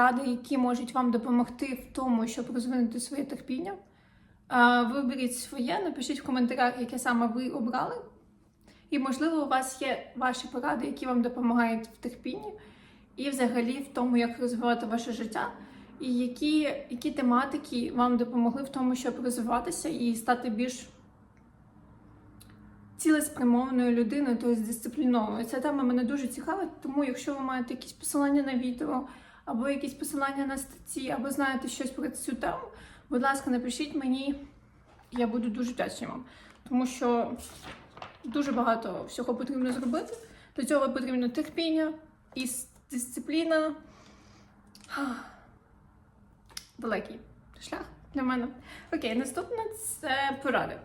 ради, які можуть вам допомогти в тому, щоб розвинути своє терпіння. Виберіть своє, напишіть в коментарях, яке саме ви обрали. І, можливо, у вас є ваші поради, які вам допомагають в терпінні, і взагалі в тому, як розвивати ваше життя, і які, які тематики вам допомогли в тому, щоб розвиватися і стати більш цілеспрямованою людиною, тобто дисциплінованою. Ця тема мене дуже цікавить, тому якщо ви маєте якісь посилання на відео, або якісь посилання на статті, або знаєте щось про цю тему, будь ласка, напишіть мені, я буду дуже вдячна вам. Тому що дуже багато всього потрібно зробити. До цього потрібно терпіння і дисципліна. Далекий шлях для мене. Окей, наступне це поради.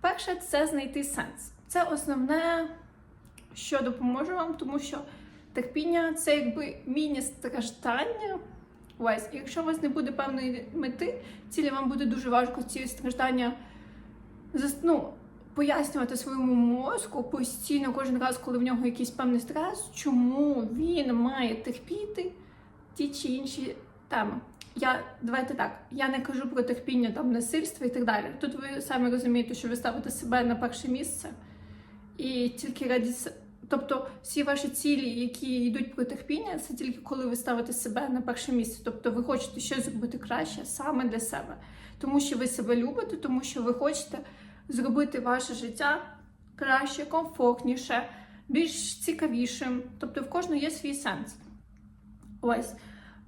Перше це знайти сенс. Це основне, що допоможе вам, тому що терпіння це якби міні-страждання. Ось, якщо у вас не буде певної мети, цілі вам буде дуже важко ці страждання ну, пояснювати своєму мозку постійно кожен раз, коли в нього якийсь певний стрес, чому він має терпіти ті чи інші теми. Я давайте так, я не кажу про терпіння там насильства і так далі. Тут ви самі розумієте, що ви ставите себе на перше місце, і тільки раді тобто всі ваші цілі, які йдуть про терпіння, це тільки коли ви ставите себе на перше місце. Тобто ви хочете щось зробити краще саме для себе, тому що ви себе любите, тому що ви хочете зробити ваше життя краще, комфортніше, більш цікавішим. Тобто в кожного є свій сенс. Ось.